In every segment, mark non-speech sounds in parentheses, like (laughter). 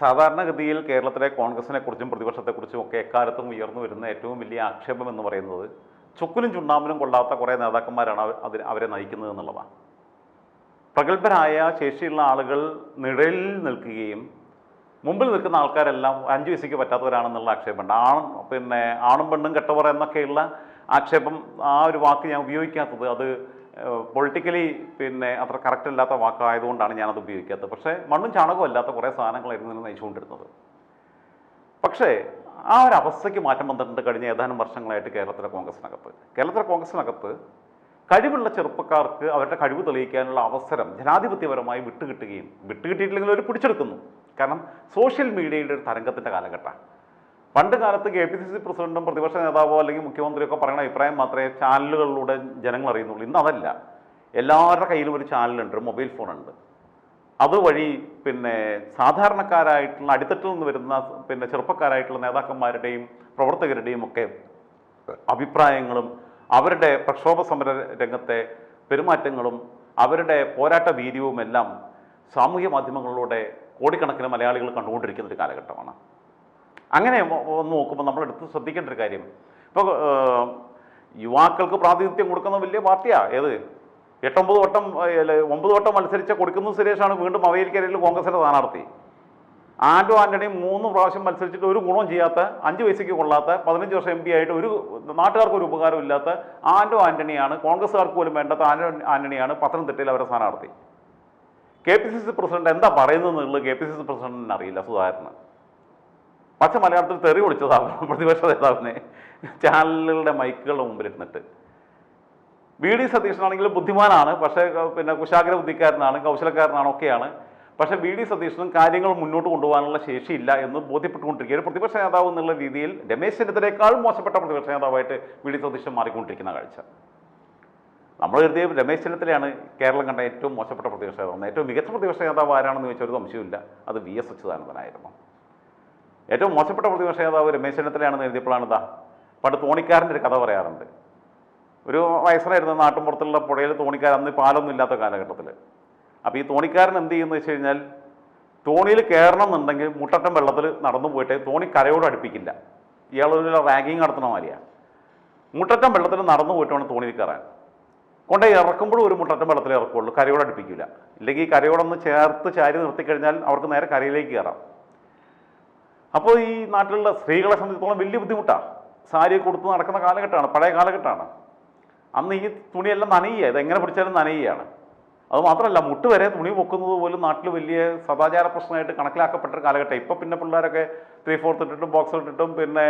സാധാരണഗതിയിൽ കേരളത്തിലെ കോൺഗ്രസിനെ കുറിച്ചും പ്രതിപക്ഷത്തെക്കുറിച്ചും ഒക്കെ എക്കാലത്തും ഉയർന്നു വരുന്ന ഏറ്റവും വലിയ ആക്ഷേപം എന്ന് പറയുന്നത് ചുക്കിലും ചുണ്ണാമ്പിനും കൊള്ളാത്ത കുറേ നേതാക്കന്മാരാണ് അവ- അതിന് അവരെ നയിക്കുന്നത് എന്നുള്ളതാണ്. പ്രഗത്ഭരായ ശേഷിയുള്ള ആളുകൾ നിഴലിൽ നിൽക്കുകയും മുമ്പിൽ നിൽക്കുന്ന ആൾക്കാരെല്ലാം അഞ്ചു വയസ്സിക്ക് പറ്റാത്തവരാണെന്നുള്ള ആക്ഷേപമുണ്ട്. ആണ് പിന്നെ ആണും പെണ്ണും കെട്ടവർ എന്നൊക്കെയുള്ള ആക്ഷേപം ആ ഒരു വാക്ക് ഞാൻ ഉപയോഗിക്കാത്തത് അത് പൊളിറ്റിക്കലി പിന്നെ അത്ര കറക്റ്റ് അല്ലാത്ത വാക്കായതുകൊണ്ടാണ് ഞാനത് ഉപയോഗിക്കാത്തത്. പക്ഷേ മണ്ണും ചാണകവും അല്ലാത്ത കുറേ സാധനങ്ങളായിരുന്നു ഇതിനെ നയിച്ചുകൊണ്ടിരുന്നത്. പക്ഷേ ആ ഒരു അവസ്ഥയ്ക്ക് മാറ്റം വന്നിട്ടുണ്ട് കഴിഞ്ഞ ഏതാനും വർഷങ്ങളായിട്ട് കേരളത്തിലെ കോൺഗ്രസിനകത്ത്. കേരളത്തിലെ കോൺഗ്രസിനകത്ത് കഴിവുള്ള ചെറുപ്പക്കാർക്ക് അവരുടെ കഴിവ് തെളിയിക്കാനുള്ള അവസരം ജനാധിപത്യപരമായി വിട്ടുകിട്ടുകയും വിട്ടുകിട്ടിയിട്ടില്ലെങ്കിൽ അവർ പിടിച്ചെടുക്കുന്നു. കാരണം സോഷ്യൽ മീഡിയയുടെ ഒരു തരംഗത്തിന്റെ കാലഘട്ടമാണ്. പണ്ട് കാലത്ത് കെ പി സി സി പ്രസിഡന്റും പ്രതിപക്ഷ നേതാവോ അല്ലെങ്കിൽ മുഖ്യമന്ത്രിയൊക്കെ പറയുന്ന അഭിപ്രായം മാത്രമേ ചാനലുകളിലൂടെ ജനങ്ങൾ അറിയുന്നുള്ളൂ. ഇന്ന് അതല്ല. എല്ലാവരുടെ കയ്യിലും ഒരു ചാനലുണ്ട് ഒരു മൊബൈൽ ഫോണുണ്ട്. അതുവഴി പിന്നെ സാധാരണക്കാരായിട്ടുള്ള അടിത്തട്ടിൽ നിന്ന് വരുന്ന പിന്നെ ചെറുപ്പക്കാരായിട്ടുള്ള നേതാക്കന്മാരുടെയും പ്രവർത്തകരുടെയും ഒക്കെ അഭിപ്രായങ്ങളും അവരുടെ പ്രക്ഷോഭ സമര രംഗത്തെ പെരുമാറ്റങ്ങളും അവരുടെ പോരാട്ട വീര്യവും എല്ലാം സാമൂഹ്യ മാധ്യമങ്ങളിലൂടെ കോടിക്കണക്കിന് മലയാളികൾ കണ്ടുകൊണ്ടിരിക്കുന്ന ഒരു കാലഘട്ടമാണ്. അങ്ങനെ നോക്കുമ്പോൾ നമ്മൾ എടുത്ത് ശ്രദ്ധിക്കേണ്ട ഒരു കാര്യം. ഇപ്പോൾ യുവാക്കൾക്ക് പ്രാതിനിധ്യം കൊടുക്കുന്ന വലിയ പാർട്ടിയാണ് ഏത്? എട്ടൊമ്പത് വട്ടം ഒമ്പത് വട്ടം മത്സരിച്ച കൊടുക്കുന്ന സുരേഷാണ് വീണ്ടും അവയിൽക്കരയിൽ കോൺഗ്രസിന്റെ സ്ഥാനാർത്ഥി. ആൻഡോ ആന്റണി മൂന്ന് പ്രാവശ്യം മത്സരിച്ചിട്ട് ഒരു ഗുണവും ചെയ്യാത്ത അഞ്ച് വയസ്സേക്ക് കൊള്ളാത്ത പതിനഞ്ച് വർഷം എം പി ആയിട്ട് ഒരു നാട്ടുകാർക്ക് ഒരു ഉപകാരം ഇല്ലാത്ത ആൻഡോ ആന്റണിയാണ് കോൺഗ്രസ്സുകാർക്ക് പോലും വേണ്ടാത്ത ആൻഡോ ആന്റണിയാണ് പത്തനംതിട്ടയിൽ അവരെ സ്ഥാനാർത്ഥി. K P C C president എന്താ പറയുന്നത് എന്നുള്ളത് കെ പി സി സി പ്രസിഡന്റിന് അറിയില്ല സുധാകരന്. പച്ച മലയാളത്തിൽ തെറി വിളിച്ചതാണ് പ്രതിപക്ഷ നേതാവിനെ. ചാനലുകളുടെ മൈക്കുകളുടെ മുമ്പിലിരുന്നിട്ട്. V D സതീശനാണെങ്കിൽ ബുദ്ധിമാനാണ്. പക്ഷേ പിന്നെ കുശാഗ്ര ബുദ്ധിക്കാരനാണ് കൗശലക്കാരനാണ് ഒക്കെയാണ്. പക്ഷേ വി ഡി സതീശനും കാര്യങ്ങൾ മുന്നോട്ട് കൊണ്ടുപോകാനുള്ള ശേഷിയില്ല എന്ന് ബോധ്യപ്പെട്ടുകൊണ്ടിരിക്കുക ഒരു പ്രതിപക്ഷ നേതാവ് എന്നുള്ള രീതിയിൽ രമേശ് ചെന്നിത്തലയേക്കാൾ മോശപ്പെട്ട പ്രതിപക്ഷ നേതാവായിട്ട് വി ഡി സതീശൻ മാറിക്കൊണ്ടിരിക്കുന്ന കാഴ്ച. നമ്മൾ കരുതിയ രമേശ് ചെന്നിത്തലയാണ് കേരളം കണ്ട ഏറ്റവും മോശപ്പെട്ട പ്രതിപക്ഷ നേതാവ്. ഏറ്റവും മികച്ച പ്രതിപക്ഷ നേതാവ് ആരാണെന്ന് ചോദിച്ചാൽ ഒരു സംശയമില്ല അത് വി എസ് അച്യുതാനന്ദനായിരുന്നു. ഏറ്റവും മോശപ്പെട്ട പ്രതിപക്ഷ നേതാവ് രമേശ് ചെന്നിത്തലയാണെന്ന് എഴുതിയപ്പോഴാണ് ഇതാ പണ്ട് തോണിക്കാരന്റെ ഒരു കഥ പറയാറുണ്ട്. ഒരു വയസ്സനായിരുന്ന നാട്ടുമ്പുറത്തുള്ള പുഴയിൽ തോണിക്കാരൻ അന്ന് പാലൊന്നും ഇല്ലാത്ത കാലഘട്ടത്തിൽ. അപ്പോൾ ഈ തോണിക്കാരൻ എന്ത് ചെയ്യുന്നു വെച്ച് കഴിഞ്ഞാൽ തോണിയിൽ കയറണം എന്നുണ്ടെങ്കിൽ മുട്ടറ്റം വെള്ളത്തിൽ നടന്നു പോയിട്ട് തോണി കരയോട് അടുപ്പിക്കില്ല. ഇയാളൊരു റാഗിങ് നടത്തുന്ന മാതിരിയാണ് മുട്ടറ്റം വെള്ളത്തിൽ നടന്നു പോയിട്ട് വേണം തോണിയിൽ കയറാൻ. കൊണ്ട് ഇറക്കുമ്പോഴും ഒരു മുട്ടറ്റം വെള്ളത്തിൽ ഇറക്കുള്ളൂ കരയോട് അടുപ്പിക്കില്ല. ഇല്ലെങ്കിൽ ഈ കരയോടൊന്ന് ചേർത്ത് ചാരി നിർത്തിക്കഴിഞ്ഞാൽ അവർക്ക് നേരെ കരയിലേക്ക് കയറാം. അപ്പോൾ ഈ നാട്ടിലുള്ള സ്ത്രീകളെ സംബന്ധിച്ചിടത്തോളം വലിയ ബുദ്ധിമുട്ടാണ് സാരി കൊടുത്ത് നടക്കുന്ന കാലഘട്ടമാണ് പഴയ കാലഘട്ടമാണ്. അന്ന് ഈ തുണിയെല്ലാം നനയുക എങ്ങനെ പിടിച്ചാലും നനയുകയാണ്. അത് മാത്രമല്ല മുട്ട് വരെ തുണി പൊക്കുന്നത് പോലും നാട്ടിൽ വലിയ സദാചാര പ്രശ്നമായിട്ട് കണക്കിലാക്കപ്പെട്ട ഒരു കാലഘട്ടം. ഇപ്പം പിന്നെ പിള്ളേരൊക്കെ ത്രീ ഫോർത്ത് ഇട്ടിട്ടും ബോക്സ് ഇട്ടിട്ടും പിന്നെ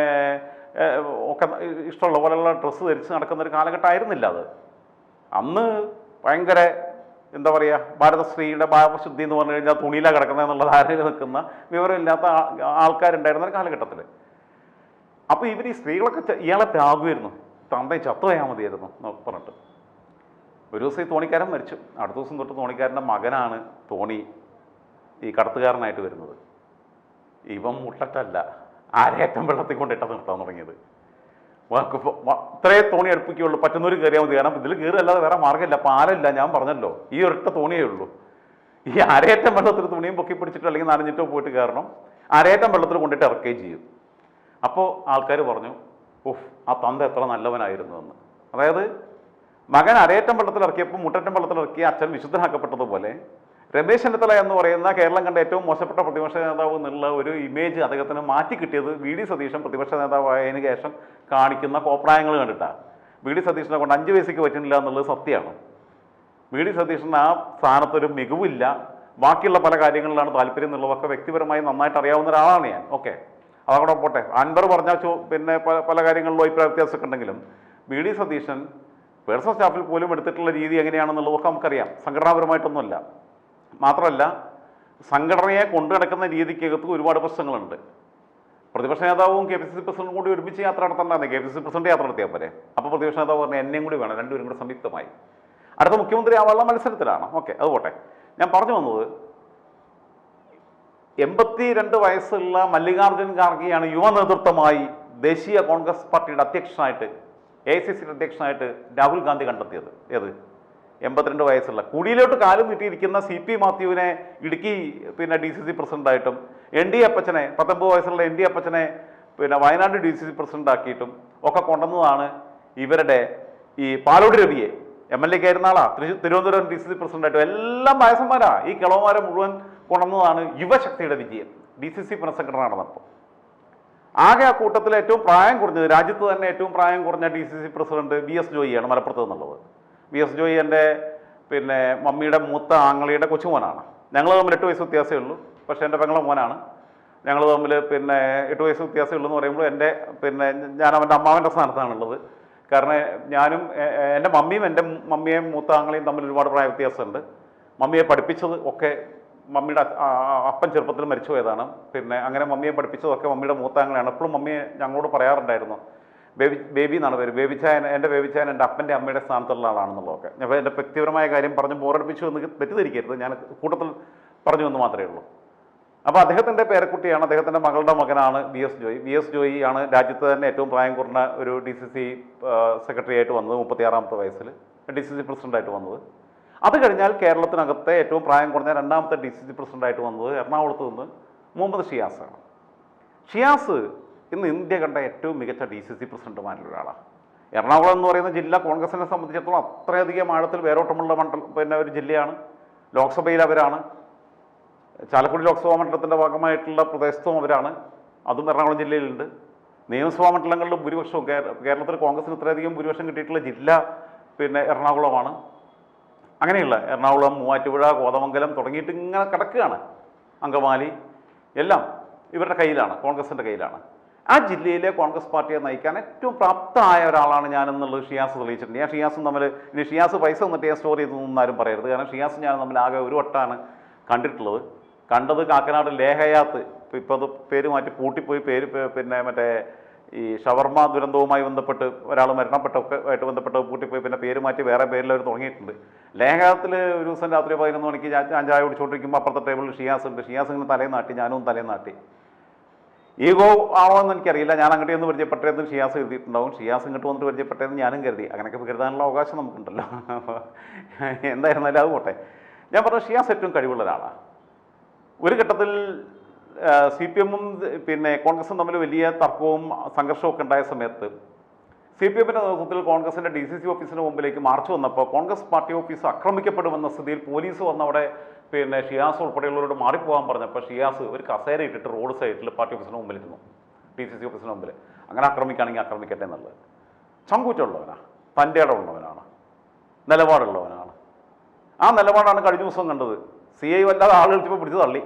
ഒക്കെ ഇഷ്ടമുള്ള പോലെയുള്ള ഡ്രസ്സ് ധരിച്ച് നടക്കുന്ന ഒരു കാലഘട്ടമായിരുന്നില്ല അത്. അന്ന് ഭയങ്കര എന്താ പറയുക ഭാരതശ്രീയുടെ ഭാവശുദ്ധി എന്ന് പറഞ്ഞു കഴിഞ്ഞാൽ തുണിയിലാണ് കിടക്കുന്നത് എന്നുള്ള ധാരണയിൽ നിൽക്കുന്ന വിവരമില്ലാത്ത ആൾക്കാരുണ്ടായിരുന്ന ഒരു കാലഘട്ടത്തിൽ. അപ്പോൾ ഇവർ ഈ സ്ത്രീകളൊക്കെ ഇയാളെ ത്യാഗമായിരുന്നു തന്തയെ ചത്തുപോയാൽ മതിയായിരുന്നു പറഞ്ഞിട്ട്. ഒരു ദിവസം ഈ തോണിക്കാരൻ മരിച്ചു. അടുത്ത ദിവസം തൊട്ട് തോണിക്കാരന്റെ മകനാണ് തോണി ഈ കടത്തുകാരനായിട്ട് വരുന്നത്. ഇവൻ മുട്ടറ്റല്ല ആരേറ്റം വെള്ളത്തിൽ കൊണ്ടിട്ടത് നിർത്താൻ തുടങ്ങിയത്. ഇത്രേ തോണി അടുപ്പിക്കുള്ളൂ. പറ്റുന്നൊരു കയറിയാൽ മതി. കാരണം ഇതിൽ കയറല്ലാതെ വേറെ മാർഗമില്ല. പാലമില്ല. ഞാൻ പറഞ്ഞല്ലോ. ഈ ഒരൊറ്റ തോണിയേ ഉള്ളൂ. ഈ അരയേറ്റം വെള്ളത്തിൽ തുണിയും പൊക്കി പിടിച്ചിട്ട് അല്ലെങ്കിൽ നനഞ്ഞിട്ടോ പോയിട്ട് കയറണം. അരയേറ്റം വെള്ളത്തിൽ കൊണ്ടിട്ട് ഇറക്കുകയും ചെയ്യും. അപ്പോൾ ആൾക്കാർ പറഞ്ഞു ഓഹ് ആ തന്ത എത്ര നല്ലവനായിരുന്നു എന്ന് അതായത് മകൻ അരയേറ്റം വെള്ളത്തിൽ ഇറക്കിയപ്പോൾ മുട്ടറ്റം വെള്ളത്തിൽ ഇറക്കിയ അച്ഛൻ വിശുദ്ധനാക്കപ്പെട്ടതുപോലെ രമേശ് ചെന്നിത്തല എന്ന് പറയുന്ന കേരളം കണ്ട ഏറ്റവും മോശപ്പെട്ട പ്രതിപക്ഷ നേതാവ് എന്നുള്ള ഒരു ഇമേജ് അദ്ദേഹത്തിന് മാറ്റി കിട്ടിയത് വി ഡി സതീശൻ പ്രതിപക്ഷ നേതാവായതിനു ശേഷം കാണിക്കുന്ന കോപ്രായങ്ങൾ കണ്ടിട്ടാണ് വി ഡി സതീശനെ കൊണ്ട് അഞ്ച് വയസ്സിക്ക് പറ്റുന്നില്ല എന്നുള്ളത് സത്യമാണ്. വി ഡി സതീശൻ ആ സ്ഥാനത്തൊരു മികവില്ല. ബാക്കിയുള്ള പല കാര്യങ്ങളിലാണ് താല്പര്യം എന്നുള്ളതൊക്കെ വ്യക്തിപരമായി നന്നായിട്ട് അറിയാവുന്ന ഒരാളാണ് ഞാൻ. ഓക്കെ. അതവിടെ പോട്ടെ. അൻവർ പറഞ്ഞ പിന്നെ പല പല കാര്യങ്ങളിലും അഭിപ്രായ വ്യത്യാസമൊക്കെ ഉണ്ടെങ്കിലും വി ഡി സതീശൻ പേഴ്സണൽ സ്റ്റാഫിൽ പോലും എടുത്തിട്ടുള്ള രീതി എങ്ങനെയാണെന്നുള്ളതൊക്കെ നമുക്കറിയാം. സംഘടനാപരമായിട്ടൊന്നുമല്ല. മാത്രമല്ല സംഘടനയെ കൊണ്ടു നടക്കുന്ന രീതിക്കകത്ത് ഒരുപാട് പ്രശ്നങ്ങളുണ്ട്. പ്രതിപക്ഷ നേതാവും കെ പി സി സി പ്രസിഡന്റും കൂടി ഒരുമിച്ച് യാത്ര നടത്തണ്ടായിരുന്നു K P C C president യാത്ര നടത്തിയാൽ പോരെ? അപ്പോൾ പ്രതിപക്ഷ നേതാവ് പറഞ്ഞു എന്നെയും കൂടി വേണം രണ്ടുപേരും കൂടെ സംയുക്തമായി. അടുത്ത മുഖ്യമന്ത്രി ആവാനുള്ള മത്സരത്തിലാണ്. ഓക്കെ അത് പോട്ടെ. ഞാൻ പറഞ്ഞു വന്നത് എൺപത്തി രണ്ട് വയസ്സുള്ള മല്ലികാർജുൻ ഖാർഗെയാണ് യുവ നേതൃത്വമായി ദേശീയ കോൺഗ്രസ് പാർട്ടിയുടെ അധ്യക്ഷനായിട്ട് എ ഐ സി സിയുടെ അധ്യക്ഷനായിട്ട് രാഹുൽ ഗാന്ധി കണ്ടെത്തിയത്. ഏത്? എൺപത്തിരണ്ട് വയസ്സുള്ള. കുടിയിലോട്ട് കാലും നീട്ടിയിരിക്കുന്ന സി പി മാത്യുവിനെ ഇടുക്കി പിന്നെ ഡി സി സി പ്രസിഡന്റായിട്ടും എൻ ഡി അപ്പച്ചനെ പത്തൊമ്പത് വയസ്സുള്ള എൻ ഡി അപ്പച്ചനെ പിന്നെ Wayanad D C C president ആക്കിയിട്ടും ഒക്കെ കൊണ്ടുവന്നതാണ് ഇവരുടെ ഈ പാലോട് രവിയെ. എം എൽ എ ആയിരുന്ന ആളാ. തിരുവനന്തപുരം ഡി സി സി പ്രസിഡന്റായിട്ടും എല്ലാം വയസ്സന്മാരാ ഈ കിളവന്മാരെ മുഴുവൻ കൊണ്ടുവന്നതാണ് യുവശക്തിയുടെ വിജയം. ഡി സി സി പുനഃസംഘടന നടന്നപ്പോൾ. ആകെ ആ കൂട്ടത്തിൽ ഏറ്റവും പ്രായം കുറഞ്ഞത് രാജ്യത്ത് തന്നെ ഏറ്റവും പ്രായം കുറഞ്ഞ D C C president V S ജോയിയാണ് മലപ്പുറത്ത് നിന്നുള്ളത്. വി എസ് ജോയി എന്റെ പിന്നെ മമ്മിയുടെ മൂത്ത ആങ്ങളിയുടെ കൊച്ചുമോനാണ്. ഞങ്ങൾ തമ്മിൽ എട്ട് വയസ്സ് വ്യത്യാസമേ ഉള്ളൂ. പക്ഷേ എന്റെ പെങ്ങളെ മോനാണ്. ഞങ്ങൾ തമ്മിൽ പിന്നെ എട്ട് വയസ്സ് വ്യത്യാസമേ ഉള്ളൂ എന്ന് പറയുമ്പോൾ എന്റെ പിന്നെ ഞാൻ അവന്റെ അമ്മാവന്റെ സ്ഥാനത്താണുള്ളത്. കാരണം ഞാനും എന്റെ മമ്മിയും എന്റെ മമ്മിയെയും മൂത്ത ആങ്ങളെയും തമ്മിൽ ഒരുപാട് പ്രായ വ്യത്യാസമുണ്ട്. മമ്മിയെ പഠിപ്പിച്ചത് ഒക്കെ മമ്മിയുടെ അപ്പൻ ചെറുപ്പത്തിൽ മരിച്ചു പോയതാണ് പിന്നെ അങ്ങനെ മമ്മിയെ പഠിപ്പിച്ചതൊക്കെ മമ്മിയുടെ മൂത്താങ്ങളെയാണ് എപ്പോഴും മമ്മിയെ ഞങ്ങളോട് പറയാറുണ്ടായിരുന്നു. ബേബി ബേബി എന്നാണ് പേര്. ബേബിച്ചായൻ എന്റെ ബേബിച്ചായൻ എന്റെ അപ്പന്റെ അമ്മയുടെ സ്ഥാനത്തുള്ള ആളാണെന്നുള്ളതൊക്കെ. അപ്പോൾ എന്റെ വ്യക്തിപരമായ കാര്യം പറഞ്ഞ് ബോറടിപ്പിച്ചു എന്ന് തെറ്റിദ്ധരിക്കരുത്. ഞാൻ കൂട്ടത്തിൽ പറഞ്ഞു എന്ന് മാത്രമേ ഉള്ളൂ. അപ്പോൾ അദ്ദേഹത്തിന്റെ പേരക്കുട്ടിയാണ് അദ്ദേഹത്തിന്റെ മകളുടെ മകനാണ് V S Joy. V S Joy ആണ് രാജ്യത്ത് തന്നെ ഏറ്റവും പ്രായം കുറഞ്ഞ ഒരു ഡി സി സി സെക്രട്ടറി ആയിട്ട് വന്നത് മുപ്പത്തിയാറാമത്തെ വയസ്സിൽ. ഡി സി സി പ്രസിഡന്റായിട്ട് വന്നത്. അത് കഴിഞ്ഞാൽ കേരളത്തിനകത്തെ ഏറ്റവും പ്രായം കുറഞ്ഞ രണ്ടാമത്തെ ഡി സി സി പ്രസിഡന്റായിട്ട് വന്നത് എറണാകുളത്ത് നിന്ന് മുഹമ്മദ് ഷിയാസാണ്. ഷിയാസ് ഇന്ന് ഇന്ത്യ കണ്ട ഏറ്റവും മികച്ച ഡി സി സി പ്രസിഡന്റുമാരിൽ ഒരാളാണ് എറണാകുളം എന്ന് പറയുന്ന ജില്ല കോൺഗ്രസിനെ സംബന്ധിച്ചിടത്തോളം അത്രയധികം ആഴത്തിൽ വേരോട്ടമുള്ള മണ്ഡലം പിന്നെ ഒരു ജില്ലയാണ്. ലോക്സഭയിൽ അവരാണ്. ചാലക്കുടി ലോക്സഭാ മണ്ഡലത്തിന്റെ ഭാഗമായിട്ടുള്ള പ്രദേശത്തും അവരാണ്. അതും എറണാകുളം ജില്ലയിലുണ്ട്. നിയമസഭാ മണ്ഡലങ്ങളിൽ ഭൂരിപക്ഷവും. കേര- കേരളത്തിൽ കോൺഗ്രസിന് ഇത്രയധികം ഭൂരിപക്ഷം കിട്ടിയിട്ടുള്ള ജില്ല പിന്നെ എറണാകുളമാണ്. അങ്ങനെയുള്ള എറണാകുളം മൂവാറ്റുപുഴ കോതമംഗലം തുടങ്ങിയിട്ട് ഇങ്ങനെ കിടക്കുകയാണ് അങ്കമാലി എല്ലാം ഇവരുടെ കയ്യിലാണ് കോൺഗ്രസിന്റെ കയ്യിലാണ്. ആ ജില്ലയിലെ കോൺഗ്രസ് പാർട്ടിയെ നയിക്കാൻ ഏറ്റവും പ്രാപ്തമായ ഒരാളാണ് ഞാൻ എന്നുള്ളത് ഷിയാസ് തെളിയിച്ചിട്ടുണ്ട്. ഞാൻ ഷിയാസും തമ്മിൽ ഇനി ഷിയാസ് പൈസ തന്നിട്ട് ഞാൻ സ്റ്റോറി ചെയ്തൊന്നും ആരും പറയരുത്. കാരണം ഷിയാസ് ഞാൻ തമ്മിൽ ആകെ ഒരു വട്ടമാണ് കണ്ടിട്ടുള്ളത്. കണ്ടത് കാക്കനാട് ലേഹയാത്ത് ഇപ്പോൾ അത് പേര് മാറ്റി പൂട്ടിപ്പോയി പേര് പിന്നെ മറ്റേ ഈ ഷവർമ ദുരന്തവുമായി ബന്ധപ്പെട്ട് ഒരാൾ മരണപ്പെട്ടൊക്കെ ആയിട്ട് ബന്ധപ്പെട്ട് പൂട്ടിപ്പോയി പിന്നെ പേര് മാറ്റി വേറെ പേരിൽ അവർ തുടങ്ങിയിട്ടുണ്ട്. ലേഖനത്തിൽ ഒരു ദിവസം രാത്രി പതിനൊന്ന് മണിക്ക് ഞാൻ ചായ കുടിച്ചുകൊണ്ടിരിക്കുമ്പോൾ അപ്പുറത്തെ ടേബിളിൽ ഷിയാസ് ഉണ്ട്. ഷിയാസ് ഇങ്ങനെ തലേ നാട്ടി ഞാനും തലേ നാട്ടി. ഈഗോ ആണോ എന്ന് എനിക്കറിയില്ല. ഞാൻ അങ്ങോട്ട് ഒന്ന് പരിചയപ്പെട്ടതെന്ന് ഷിയാസ് എഴുതിയിട്ടുണ്ടാവും ഷിയാസ് ഇങ്ങോട്ട് വന്നിട്ട് പരിചയപ്പെട്ടതെന്ന് ഞാനും കരുതി. അങ്ങനെയൊക്കെ കരുതാനുള്ള അവകാശം നമുക്കുണ്ടല്ലോ. (laughs) എന്തായിരുന്നാലും അത് പോട്ടെ. ഞാൻ പറഞ്ഞു ഷിയാസ് ഏറ്റവും കഴിവുള്ള ഒരാളാണ് ഒരു ഘട്ടത്തിൽ സി പി എമ്മും പിന്നെ കോൺഗ്രസും തമ്മിൽ വലിയ തർക്കവും സംഘർഷവും ഒക്കെ ഉണ്ടായ സമയത്ത് സി പി എമ്മിന്റെ നേതൃത്വത്തിൽ കോൺഗ്രസിന്റെ ഡി സി സി ഓഫീസിന് മുമ്പിലേക്ക് മാർച്ച് വന്നപ്പോൾ കോൺഗ്രസ് പാർട്ടി ഓഫീസ് ആക്രമിക്കപ്പെടുമെന്ന സ്ഥിതിയിൽ പോലീസ് വന്ന് അവിടെ പിന്നെ ഷിയാസ് ഉൾപ്പെടെയുള്ളവരോട് മാറിപ്പോകാൻ പറഞ്ഞപ്പോൾ ഷിയാസ് ഒരു കസേര ഇട്ടിട്ട് റോഡ് സൈഡിൽ പാർട്ടി ഓഫീസിന് മുമ്പിലിരുന്നു. ഡി സി സി ഓഫീസിന് മുമ്പിൽ. അങ്ങനെ ആക്രമിക്കുകയാണെങ്കിൽ ആക്രമിക്കട്ടെ എന്നുള്ളത്. ചങ്കൂറ്റുള്ളവനാണ് തന്റെ ഇടമുള്ളവനാണ് നിലപാടുള്ളവനാണ്. ആ നിലപാടാണ് കഴിഞ്ഞ ദിവസം കണ്ടത്. സി ഐ വല്ലാതെ ആളുകൾ ചിപ്പോൾ പിടിച്ച് തള്ളി.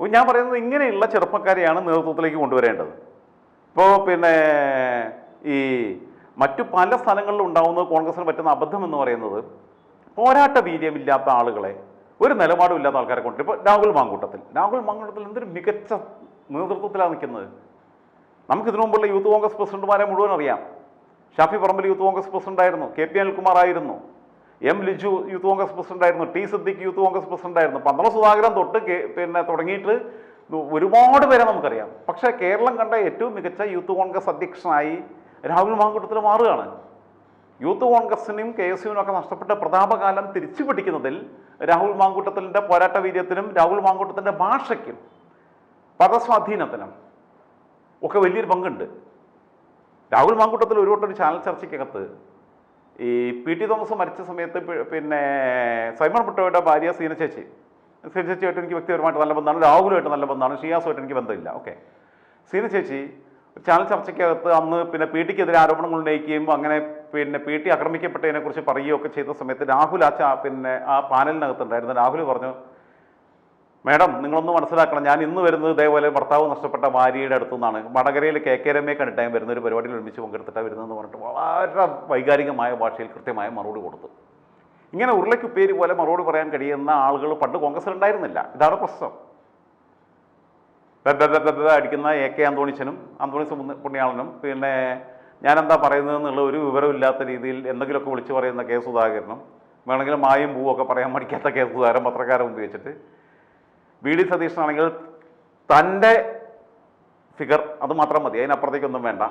ഞാൻ പറയുന്നത് ഇങ്ങനെയുള്ള ചെറുപ്പക്കാരെയാണ് നേതൃത്വത്തിലേക്ക് കൊണ്ടുവരേണ്ടത്. ഇപ്പോൾ പിന്നെ ഈ മറ്റു പല സ്ഥലങ്ങളിലും ഉണ്ടാവുന്നത് കോൺഗ്രസിന് പറ്റുന്ന അബദ്ധം എന്ന് പറയുന്നത് പോരാട്ട വീര്യമില്ലാത്ത ആളുകളെ ഒരു നിലപാടും ഇല്ലാത്ത ആൾക്കാരെ കൊണ്ട് ഇപ്പോൾ രാഹുൽ മാങ്കൂട്ടത്തിൽ. രാഹുൽ മാങ്കൂട്ടത്തിൽ എന്തൊരു മികച്ച നേതൃത്വത്തിലാണ് നിൽക്കുന്നത്? നമുക്ക് ഇതിനു മുമ്പുള്ള യൂത്ത് കോൺഗ്രസ് പ്രസിഡന്റുമാരെ മുഴുവൻ അറിയാം. ഷാഫി പറമ്പിൽ യൂത്ത് കോൺഗ്രസ് പ്രസിഡന്റ് ആയിരുന്നു കെ പി അനിൽകുമാർ ആയിരുന്നു. M Liju youth Congress president ആയിരുന്നു T Siddique youth Congress president ആയിരുന്നു പന്തളം സുധാകരൻ തൊട്ട് പിന്നെ തുടങ്ങിയിട്ട് ഒരുപാട് പേരെ നമുക്കറിയാം. പക്ഷേ കേരളം കണ്ട ഏറ്റവും മികച്ച യൂത്ത് കോൺഗ്രസ് അധ്യക്ഷനായി രാഹുൽ മാങ്കൂട്ടത്തിൽ മാറുകയാണ്. യൂത്ത് കോൺഗ്രസിനും കെ എസ് യുവിനും ഒക്കെ നഷ്ടപ്പെട്ട പ്രതാപകാലം തിരിച്ചു പിടിക്കുന്നതിൽ രാഹുൽ മാങ്കൂട്ടത്തിന്റെ പോരാട്ട വീര്യത്തിനും രാഹുൽ മാങ്കൂട്ടത്തിന്റെ ഭാഷയ്ക്കും പദസ്വാധീനത്തിനും ഒക്കെ വലിയൊരു പങ്കുണ്ട്. രാഹുൽ മാങ്കൂട്ടത്തിൽ ഒരു വട്ടം ഒരു ചാനൽ ചർച്ചയ്ക്കകത്ത് ഈ പി ടി തോമസ് മരിച്ച സമയത്ത് പിന്നെ സൈമൺ പുട്ടോയുടെ ഭാര്യ സീന ചേച്ചി സീന ചേച്ചിയായിട്ട് എനിക്ക് വ്യക്തിപരമായിട്ട് നല്ല ബന്ധമാണ് രാഹുലുമായിട്ട് നല്ല ബന്ധമാണ് ഷിയാസുമായിട്ട് എനിക്ക് ബന്ധമില്ല. ഓക്കെ. സീന ചേച്ചി ചാനൽ ചർച്ചയ്ക്കകത്ത് അന്ന് പിന്നെ പി ടിക്കെതിരെ ആരോപണങ്ങൾ ഉന്നയിക്കുകയും അങ്ങനെ പിന്നെ പി ടി ആക്രമിക്കപ്പെട്ടതിനെ കുറിച്ച് പറയുകയൊക്കെ ചെയ്ത സമയത്ത് രാഹുൽ ആ ചാ പിന്നെ ആ പാനലിനകത്തുണ്ടായിരുന്നു. രാഹുൽ പറഞ്ഞു മേഡം നിങ്ങളൊന്ന് മനസ്സിലാക്കണം. ഞാൻ ഇന്ന് വരുന്നത് ഇതേപോലെ ഭർത്താവ് നഷ്ടപ്പെട്ട ഭാര്യയുടെ അടുത്തു നിന്നാണ്. വടകരയിൽ കെ കെ രമയെ കണ്ടിട്ടായും വരുന്ന ഒരു പരിപാടിയിൽ ഒരുമിച്ച് പങ്കെടുത്തിട്ടാണ് വരുന്നതെന്ന് പറഞ്ഞിട്ട് വളരെ വൈകാരികമായ ഭാഷയിൽ കൃത്യമായ മറുപടി കൊടുത്തു. ഇങ്ങനെ ഉരുളയ്ക്കുപ്പേരി പോലെ മറുപടി പറയാൻ കഴിയുന്ന ആളുകൾ പണ്ട് കോൺഗ്രസ്സിൽ ഉണ്ടായിരുന്നില്ല ഇതാണ് പ്രശ്നം. അടിക്കുന്ന എ കെ അന്തോണിച്ചനും അന്തോണിസ് പുണ്യാളനും. പിന്നെ ഞാൻ എന്താ പറയുന്നത് എന്നുള്ള ഒരു വിവരമില്ലാത്ത രീതിയിൽ എന്തെങ്കിലുമൊക്കെ വിളിച്ചു പറയുന്ന കെ സുധാകരനും വേണമെങ്കിൽ മായും പൂവും ഒക്കെ പറയാൻ മടിക്കാത്ത കെ സുധാകരൻ പത്രക്കാരെ വെച്ചിട്ട്. വി ഡി സതീശനാണെങ്കിൽ തന്റെ ഫിഗർ അത് മാത്രം മതി അതിനപ്പുറത്തേക്കൊന്നും വേണ്ട.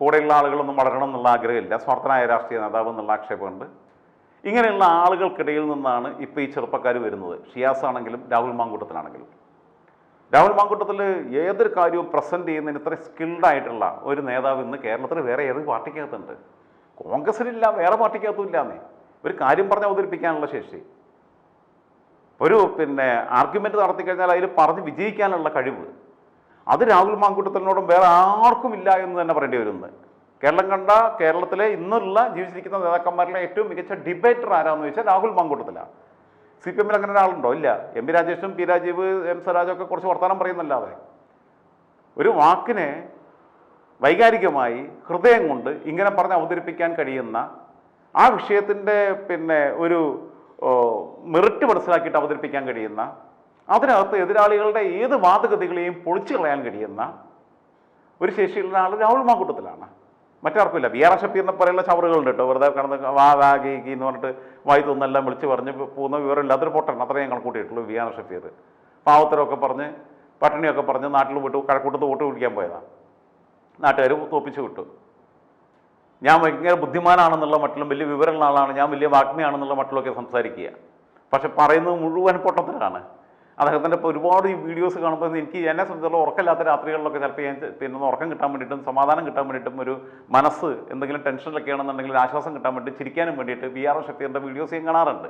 കൂടെയുള്ള ആളുകളൊന്നും വളരണം എന്നുള്ള ആഗ്രഹമില്ല. സ്വാർത്ഥനായ രാഷ്ട്രീയ നേതാവ് എന്നുള്ള ആക്ഷേപമുണ്ട് ഇങ്ങനെയുള്ള ആളുകൾക്കിടയിൽ നിന്നാണ് ഇപ്പോൾ ഈ ചെറുപ്പക്കാർ വരുന്നത്. ഷിയാസ് ആണെങ്കിലും രാഹുൽ മാങ്കൂട്ടത്തിലാണെങ്കിലും. രാഹുൽ മാങ്കൂട്ടത്തിൽ ഏതൊരു കാര്യവും പ്രസന്റ് ചെയ്യുന്നതിന് ഇത്ര സ്കിൽഡ് ആയിട്ടുള്ള ഒരു നേതാവ് ഇന്ന് കേരളത്തിൽ വേറെ ഏത് പാർട്ടിക്കകത്തുണ്ട്? കോൺഗ്രസിലില്ല വേറെ പാർട്ടിക്കകത്തും ഇല്ലാന്നേ ഒരു കാര്യം പറഞ്ഞ് അവതരിപ്പിക്കാനുള്ള ശേഷി. ഒരു പിന്നെ ആർഗ്യുമെന്റ് നടത്തി കഴിഞ്ഞാൽ അതിൽ പറഞ്ഞ് വിജയിക്കാനുള്ള കഴിവ്. അത് രാഹുൽ മാങ്കൂട്ടത്തിനോടും വേറെ ആർക്കും ഇല്ല എന്ന് തന്നെ പറയേണ്ടി വരുന്നത്. കേരളം കണ്ട കേരളത്തിലെ ഇന്നുള്ള ജീവിച്ചിരിക്കുന്ന നേതാക്കന്മാരിലെ ഏറ്റവും മികച്ച ഡിബേറ്റർ ആരാന്ന് ചോദിച്ചാൽ രാഹുൽ മാങ്കൂട്ടത്തിലാണ്. സി പി എമ്മിൽ അങ്ങനെ ഒരാളുണ്ടോ? ഇല്ല. എം പി രാജേഷും പി രാജീവ് എം ഒക്കെ കുറച്ച് വർത്തമാനം പറയുന്നല്ലാതെ ഒരു വാക്കിനെ വൈകാരികമായി ഹൃദയം കൊണ്ട് ഇങ്ങനെ പറഞ്ഞ് അവതരിപ്പിക്കാൻ കഴിയുന്ന ആ വിഷയത്തിന്റെ പിന്നെ ഒരു മെറിറ്റ് മനസ്സിലാക്കിയിട്ട് അവതരിപ്പിക്കാൻ കഴിയുന്ന അതിനകത്ത് എതിരാളികളുടെ ഏത് വാദഗതികളെയും പൊളിച്ചു കളയാൻ കഴിയുന്ന ഒരു ശേഷിയുള്ള ആൾ രാഹുൽ മാങ്കൂട്ടത്തിലാണ്. മറ്റാർക്കുമില്ല. വി ആർ ഷപ്പീറിനെ പോലെയുള്ള ചവറുകളുണ്ട് കേട്ടോ. വെറുതെ കാണുന്ന വാ വാ ഗീ ഗീ എന്ന് പറഞ്ഞിട്ട് വായി തോന്നെല്ലാം വിളിച്ച് പറഞ്ഞ് പോകുന്ന വിവരമില്ലാത്തൊരു പൊട്ടൻ അത്രയും ഞങ്ങൾ കൂട്ടിയിട്ടുള്ളൂ വി ആർ ഷപ്പീർ പാവത്തരമൊക്കെ പറഞ്ഞ് പട്ടിണിയൊക്കെ പറഞ്ഞ് നാട്ടിൽ വിട്ടു കഴക്കൂട്ടത്ത് വോട്ട് പിടിക്കാൻ പോയതാണ് നാട്ടുകാർ തോപ്പിച്ച് വിട്ടു. ഞാൻ ഭയങ്കര ബുദ്ധിമാനാണെന്നുള്ള മട്ടിലും വലിയ വിവരമുള്ള ആളാണ്. ഞാൻ വലിയ വാഗ്മിയാണെന്നുള്ള മട്ടിലൊക്കെ സംസാരിക്കുക. പക്ഷെ പറയുന്നത് മുഴുവൻ പൊട്ടത്തിലാണ് അദ്ദേഹത്തിന്റെ ഇപ്പോൾ ഒരുപാട് ഈ വീഡിയോസ് കാണുമ്പോൾ എനിക്ക് എന്നെ സംബന്ധിച്ചുള്ള ഉറക്കമില്ലാത്ത രാത്രികളിലൊക്കെ ചിലപ്പോൾ ഞാൻ പിന്നെ ഉറക്കം കിട്ടാൻ വേണ്ടിയിട്ടും സമാധാനം കിട്ടാൻ വേണ്ടിയിട്ടും ഒരു മനസ്സ് എന്തെങ്കിലും ടെൻഷനിലൊക്കെ ആണെന്നുണ്ടെങ്കിൽ ആശ്വാസം കിട്ടാൻ വേണ്ടി ചിരിക്കാനും വേണ്ടിയിട്ട് ബി ആർ എം ഷഫീറിന്റെ വീഡിയോസ് ഞാൻ കാണാറുണ്ട്.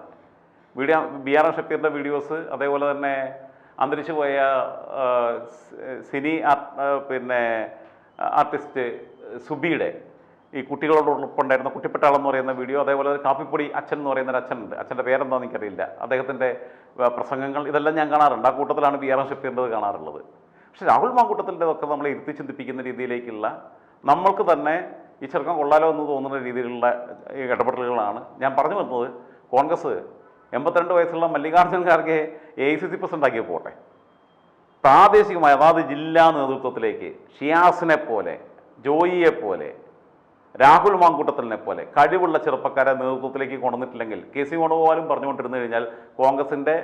വീഡിയോ ബി ആർ എം ഷഫീറിന്റെ വീഡിയോസ് അതേപോലെ തന്നെ അന്തരിച്ചു പോയ സിനി പിന്നെ ആർട്ടിസ്റ്റ് സുബിയുടെ ഈ കുട്ടികളോടൊപ്പമുണ്ടായിരുന്ന കുട്ടിപ്പെട്ടാളം എന്ന് പറയുന്ന വീഡിയോ അതേപോലെ കാപ്പിപ്പൊടി അച്ഛൻ എന്ന് പറയുന്ന ഒരു അച്ഛനുണ്ട്. അച്ഛന്റെ പേരെന്താണെന്ന് എനിക്കറിയില്ല. അദ്ദേഹത്തിന്റെ പ്രസംഗങ്ങൾ ഇതെല്ലാം ഞാൻ കാണാറുണ്ട്. ആ കൂട്ടത്തിലാണ് ബി ആർ എം ഷഫീറിന്റെത് കാണാറുള്ളത്. പക്ഷേ രാഹുൽ മാങ്കൂട്ടത്തിന്റെതൊക്കെ നമ്മളെ ഇരുത്തി ചിന്തിപ്പിക്കുന്ന രീതിയിലേക്കുള്ള നമ്മൾക്ക് തന്നെ ഈ ചെറുക്കം കൊള്ളാലോ എന്ന് തോന്നുന്ന രീതിയിലുള്ള ഇടപെടലുകളാണ് ഞാൻ പറഞ്ഞു വരുന്നത് കോൺഗ്രസ് എൺപത്തിരണ്ട് വയസ്സുള്ള Mallikarjun Kharge A I C C president ആക്കി പോട്ടെ. പ്രാദേശികമായ അതാത് ജില്ലാ നേതൃത്വത്തിലേക്ക് ഷിയാസിനെ പോലെ ജോയിയെ പോലെ രാഹുൽ മാങ്കൂട്ടത്തിലിനെ പോലെ കഴിവുള്ള ചെറുപ്പക്കാരെ നേതൃത്വത്തിലേക്ക് കൊണ്ടുവന്നിട്ടില്ലെങ്കിൽ കെ സി വേണുഗോപാലും പറഞ്ഞുകൊണ്ടിരുന്നു കഴിഞ്ഞാൽ കോൺഗ്രസിന്റെ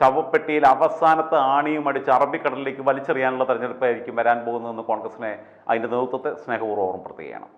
ശവപ്പെട്ടിയിൽ അവസാനത്തെ ആണിയും അടിച്ച് അറബിക്കടലിലേക്ക് വലിച്ചെറിയാനുള്ള തെരഞ്ഞെടുപ്പായിരിക്കും വരാൻ പോകുന്നതെന്ന് കോൺഗ്രസിനെ അതിന്റെ നേതൃത്വത്തെ സ്നേഹപൂർവം ഓർമ്മപ്പെടുത്തുകയാണ്.